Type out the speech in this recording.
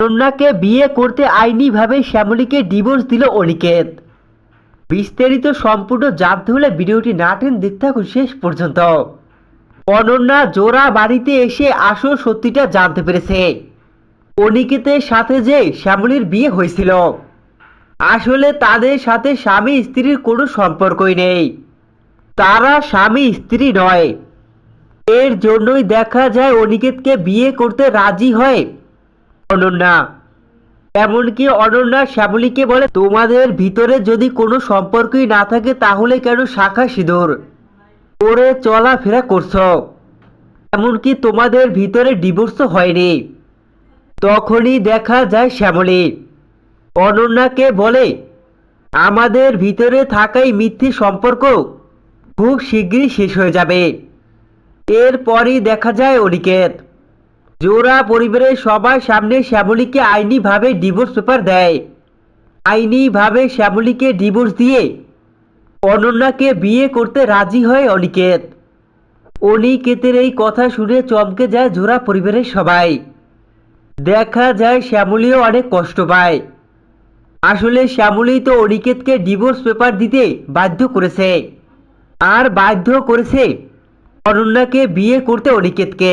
অনন্যাকে বিয়ে করতে আইনিভাবে শ্যামলীকে ডিভোর্স দিল অনিকেত। বিস্তারিত সম্পূর্ণ জানতে হলে ভিডিওটি না টেন দেখতে থাকুন শেষ পর্যন্ত। অনন্যা জোড়া বাড়িতে এসে আসল সত্যিটা জানতে পেরেছে। অনিকেতের সাথে যে শ্যামলীর বিয়ে হয়েছিল। আসলে তাদের সাথে স্বামী স্ত্রীর কোনো সম্পর্কই নেই। তারা স্বামী স্ত্রী নয়। এর জন্যই দেখা যায় অনিকেতকে বিয়ে করতে রাজি হয় অনন্যা। এমনকি অনন্যা শ্যামলীকে বলে, তোমাদের ভিতরে যদি কোনো সম্পর্কই না থাকে, তাহলে কেন শাখা সিঁদুর করে চলাফেরা করছ? এমনকি তোমাদের ভিতরে ডিভোর্স হয়নি। তখনই দেখা যায় শ্যামলী। অনন্যাকে বলে, আমাদের ভিতরে থাকাই মিথ্যে সম্পর্ক। খুব শীঘ্রই শেষ হয়ে যাবে। এরপরই দেখা যায় অনিকেত। জোড়া পরিবারের সবার সামনে শ্যামলীকে আইনিভাবে ডিভোর্স পেপার দেয়। আইনিভাবে শ্যামলীকে ডিভোর্স দিয়ে অনন্যাকে বিয়ে করতে রাজি হয় অনিকেত। অনিকেতের এই কথা শুনে চমকে যায় জোড়া পরিবারের সবাই। দেখা যায় শ্যামলীও অনেক কষ্ট পায়। আসলে শ্যামলী তো অনিকেতকে ডিভোর্স পেপার দিতে বাধ্য করেছে। আর বাধ্য করেছে অনন্যাকে বিয়ে করতে অনিকেতকে।